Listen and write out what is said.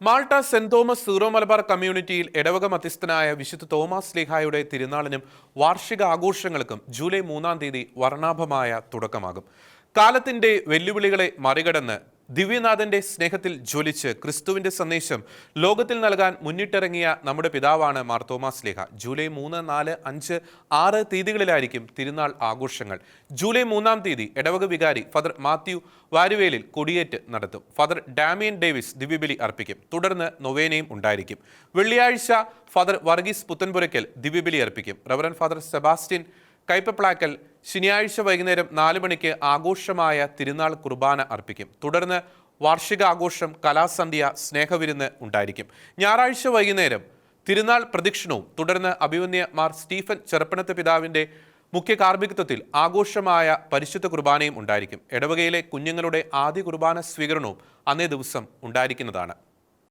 Malta Saint Thomas Syro Malabar കമ്മ്യൂണിറ്റിയിൽ ഇടവക മധ്യസ്ഥനായ വിശുദ്ധ തോമസ് ലീഹായുടെ തിരുനാളിനും വാർഷിക ആഘോഷങ്ങൾക്കും ജൂലൈ മൂന്നാം തീയതി വർണാഭമായ തുടക്കമാകും. കാലത്തിന്റെ വെല്ലുവിളികളെ മറികടന്ന് ദിവ്യനാഥന്റെ സ്നേഹത്തിൽ ജ്വലിച്ച് ക്രിസ്തുവിന്റെ സന്ദേശം ലോകത്തിൽ നൽകാൻ മുന്നിട്ടിറങ്ങിയ നമ്മുടെ പിതാവാണ് മാർത്തോമാ സ്ലേഹ ജൂലൈ മൂന്ന് നാല് അഞ്ച് ആറ് തീയതികളിലായിരിക്കും തിരുനാൾ ആഘോഷങ്ങൾ. ജൂലൈ മൂന്നാം തീയതി ഇടവക വികാരി ഫാദർ മാത്യു വാരുവേലിൽ കൊടിയേറ്റ് നടത്തും. ഫാദർ ഡാമിയൻ ഡേവിസ് ദിവ്യബലി അർപ്പിക്കും. തുടർന്ന് നൊവേനയും ഉണ്ടായിരിക്കും. വെള്ളിയാഴ്ച ഫാദർ വർഗീസ് പുത്തൻപുരയ്ക്കൽ ദിവ്യബലി അർപ്പിക്കും. റവറൻ ഫാദർ സെബാസ്റ്റ്യൻ കൈപ്പപ്ലാക്കൽ ശനിയാഴ്ച വൈകുന്നേരം നാല് മണിക്ക് ആഘോഷമായ തിരുനാൾ കുർബാന അർപ്പിക്കും. തുടർന്ന് വാർഷിക ആഘോഷം കലാസന്ധ്യ സ്നേഹവിരുന്ന് ഉണ്ടായിരിക്കും. ഞായറാഴ്ച വൈകുന്നേരം തിരുനാൾ പ്രദക്ഷിണവും തുടർന്ന് അഭിമന്യ മാർ സ്റ്റീഫൻ ചെറുപ്പണത്ത് പിതാവിന്റെ മുഖ്യ കാർമ്മികത്വത്തിൽ ആഘോഷമായ പരിശുദ്ധ കുർബാനയും ഉണ്ടായിരിക്കും. ഇടവകയിലെ കുഞ്ഞുങ്ങളുടെ ആദ്യ കുർബാന സ്വീകരണവും അന്നേ ദിവസം ഉണ്ടായിരിക്കുന്നതാണ്.